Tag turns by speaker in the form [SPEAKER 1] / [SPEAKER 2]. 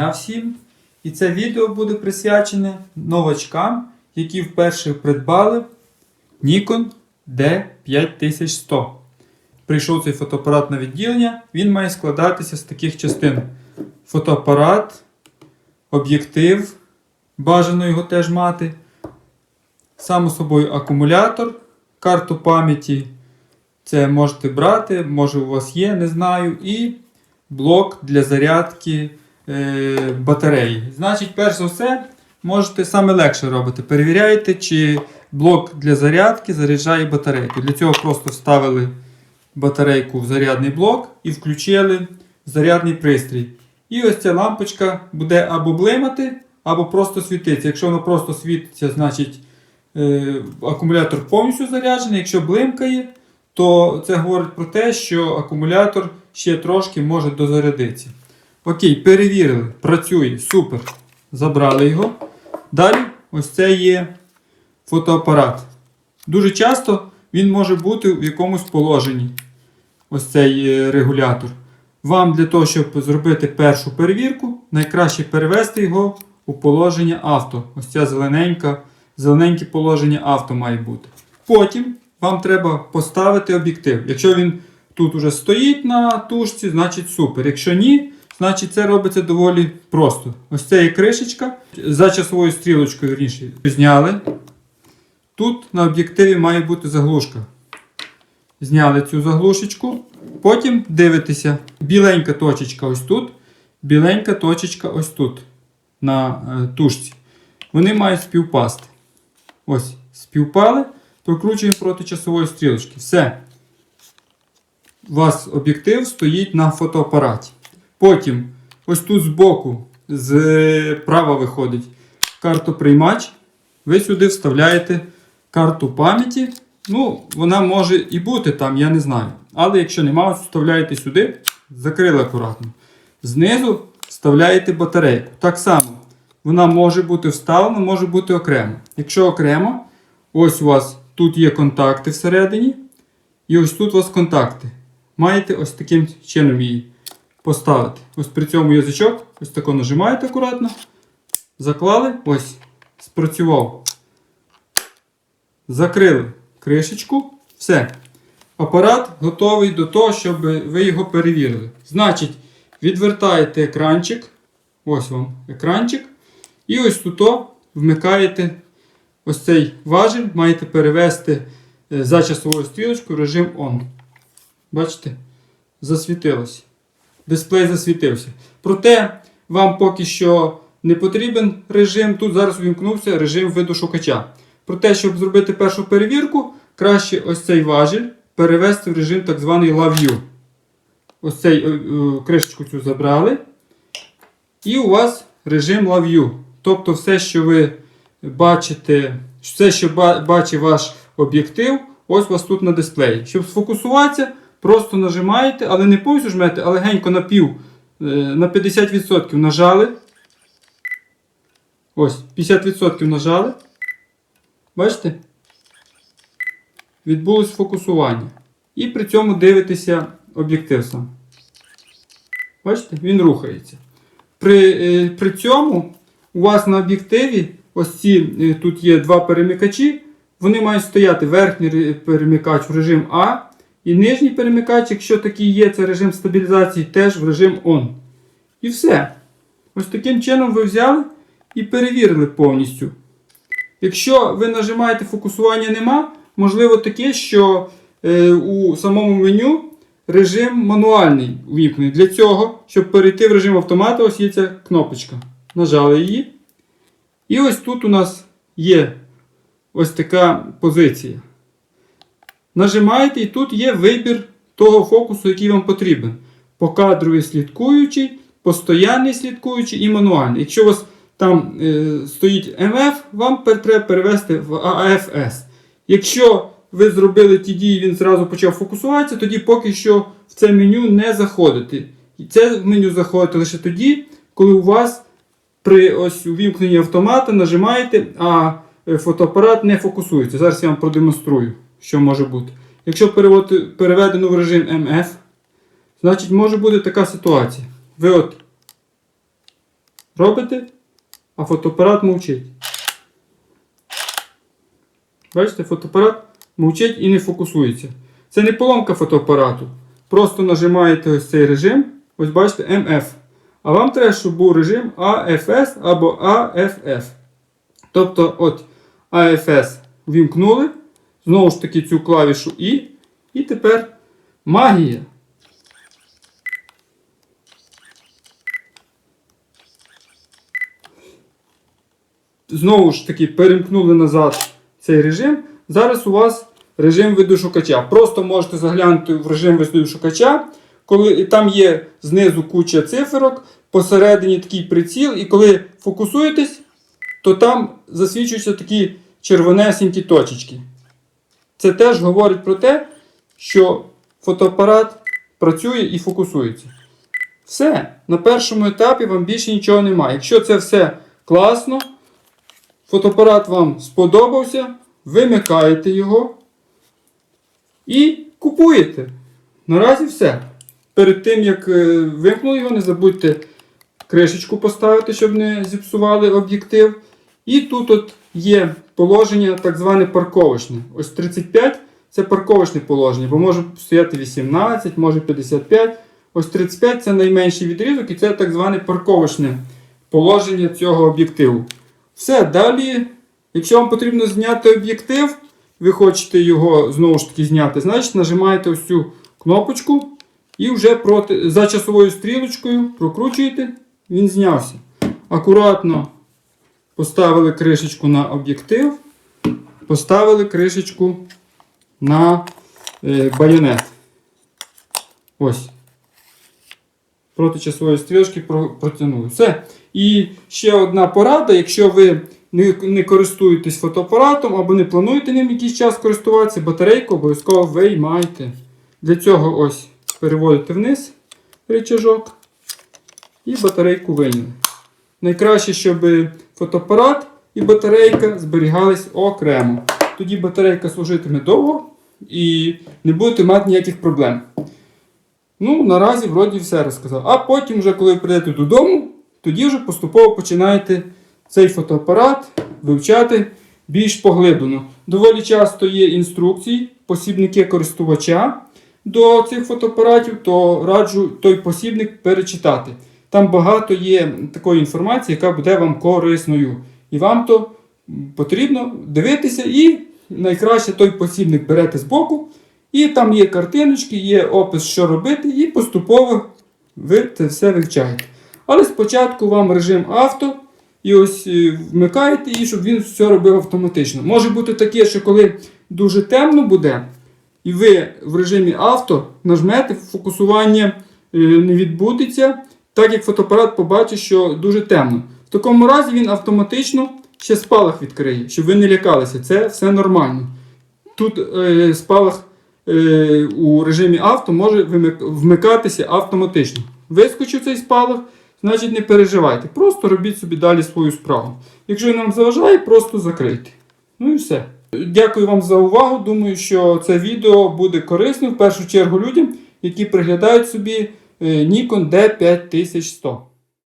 [SPEAKER 1] Дня всім! І це відео буде присвячене новачкам, які вперше придбали Nikon D5100. Прийшов цей фотоапарат на відділення, він має складатися з таких частин: фотоапарат, об'єктив, бажано його теж мати, само собою акумулятор, карту пам'яті. Це можете брати, може у вас є, не знаю. І блок для зарядки батареї. Значить, перш за все, можете саме легше робити. Перевіряєте, чи блок для зарядки заряджає батарейку. Для цього просто вставили батарейку в зарядний блок і включили зарядний пристрій. І ось ця лампочка буде або блимати, або просто світитися. Якщо воно просто світиться, значить е, акумулятор повністю заряджений. Якщо блимкає, то це говорить про те, що акумулятор ще трошки може дозарядитися. Окей, перевірили, працює, супер. Забрали його. Далі, ось це є фотоапарат. Дуже часто він може бути в якомусь положенні. Ось цей е, регулятор. Вам для того, щоб зробити першу перевірку, найкраще перевести його у положення авто. Ось ця зелененька, зелененьке положення авто має бути. Потім вам треба поставити об'єктив. Якщо він тут уже стоїть на тушці, значить супер. Якщо ні, значить це робиться доволі просто. Ось це є кришечка. За часовою стрілочкою вірніше, зняли. Тут на об'єктиві має бути заглушка. Зняли цю заглушечку. Потім дивитеся, біленька точечка ось тут, біленька точечка ось тут на е, тушці. Вони мають співпасти. Ось, співпали. Прокручуємо проти часової стрілочки. Все. У вас об'єктив стоїть на фотоапараті. Потім, ось тут збоку, зправа виходить картоприймач. Ви сюди вставляєте карту пам'яті. Ну, вона може і бути там, я не знаю. Але якщо немає, вставляєте сюди, закрили акуратно. Знизу вставляєте батарейку. Так само, вона може бути вставлена, може бути окремо. Якщо окремо, ось у вас тут є контакти всередині. І ось тут у вас контакти. Маєте ось таким чином її поставити. Ось при цьому язичок, ось тако нажимаєте акуратно. Заклали, ось, спрацював. Закрили кришечку. Все. Апарат готовий до того, щоб ви його перевірили. Значить, відвертаєте екранчик. Ось вам екранчик. І ось тут вмикаєте ось цей важіль, маєте перевести е, за часовою стрілочкою режим ON. Бачите? Засвітилося. Дисплей засвітився. Проте вам поки що не потрібен режим. Тут зараз увімкнувся режим видошукача. Проте, щоб зробити першу перевірку, краще ось цей важіль перевести в режим так званий LaView. Ось цей е, е, кришечку цю забрали. І у вас режим LaView. Тобто все, що ви бачите, все, що ба- бачить ваш об'єктив, ось у вас тут на дисплеї. Щоб сфокусуватися, просто нажимаєте, але не повністю жмете, а легенько на пів, е, на 50% нажали. Ось, 50% нажали. Бачите? Відбулось фокусування. І при цьому дивитеся об'єктив сам. Бачите, він рухається. При, е, при цьому у вас на об'єктиві ось ці е, тут є два перемикачі. Вони мають стояти верхній перемикач в режим А. І нижній перемикач, якщо такий є, це режим стабілізації, теж в режим ON. І все. Ось таким чином ви взяли і перевірили повністю. Якщо ви нажимаєте фокусування нема, можливо таке, що е, у самому меню режим мануальний увімкнений. Для цього, щоб перейти в режим автомату, ось є ця кнопочка. Нажали її. І ось тут у нас є ось така позиція. Нажимаєте, і тут є вибір того фокусу, який вам потрібен. Покадровий слідкуючий, постоянний слідкуючий і мануальний. Якщо у вас там е, стоїть МФ, вам треба перевести в АФС. Якщо ви зробили ті дії, він зразу почав фокусуватися, тоді поки що в це меню не заходите. І це меню заходите лише тоді, коли у вас при ось увімкненні автомата нажимаєте, а е, фотоапарат не фокусується. Зараз я вам продемонструю, що може бути. Якщо переведено в режим МФ, значить може бути така ситуація. Ви от робите, а фотоапарат мовчить. Бачите, фотоапарат мовчить і не фокусується. Це не поломка фотоапарату. Просто нажимаєте ось цей режим, ось бачите MF. А вам треба, щоб був режим AFS або AFF. Тобто, от AFS вімкнули, знову ж таки цю клавішу І. І тепер магія. Знову ж таки перемкнули назад цей режим. Зараз у вас режим видошукача. Просто можете заглянути в режим видошукача, коли там є знизу куча циферок, посередині такий приціл, і коли фокусуєтесь, то там засвічуються такі червонесенькі точечки. Це теж говорить про те, що фотоапарат працює і фокусується. Все, на першому етапі вам більше нічого немає. Якщо це все класно, фотоапарат вам сподобався, вимикаєте його і купуєте. Наразі все. Перед тим, як е, вимкнули його, не забудьте кришечку поставити, щоб не зіпсували об'єктив. І тут от є положення так зване парковочне. Ось 35 це парковочне положення, бо може стояти 18, може 55. Ось 35 це найменший відрізок, і це так зване парковочне положення цього об'єктиву. Все, далі, якщо вам потрібно зняти об'єктив, ви хочете його знову ж таки зняти, значить нажимаєте ось цю кнопочку і вже проти, за часовою стрілочкою прокручуєте, він знявся. Акуратно поставили кришечку на об'єктив, поставили кришечку на е, байонет. Ось. Проти часової стрілочки про- протягнули. Все. І ще одна порада, якщо ви не, користуєтесь фотоапаратом або не плануєте ним якийсь час користуватися, батарейку обов'язково виймайте. Для цього ось переводите вниз рычажок і батарейку вийняли. Найкраще, щоб фотоапарат і батарейка зберігались окремо. Тоді батарейка служитиме довго і не будете мати ніяких проблем. Ну, наразі вроді все розказав. А потім, вже коли прийдете додому, тоді вже поступово починаєте цей фотоапарат вивчати більш поглиблено. Доволі часто є інструкції, посібники користувача до цих фотоапаратів, то раджу той посібник перечитати. Там багато є такої інформації, яка буде вам корисною. І вам то потрібно дивитися і найкраще той посібник берете з боку. І там є картиночки, є опис, що робити, і поступово ви це все вивчаєте. Але спочатку вам режим авто, і ось е, вмикаєте, і щоб він все робив автоматично. Може бути таке, що коли дуже темно буде, і ви в режимі авто нажмете, фокусування е, не відбудеться, так як фотоапарат побачить, що дуже темно. В такому разі він автоматично ще спалах відкриє, щоб ви не лякалися. Це все нормально. Тут е, спалах е, у режимі авто може вмикатися автоматично. Вискочив цей спалах, значить не переживайте. Просто робіть собі далі свою справу. Якщо він вам заважає, просто закрийте. Ну і все. Дякую вам за увагу. Думаю, що це відео буде корисним в першу чергу людям, які приглядають собі Nikon D5100.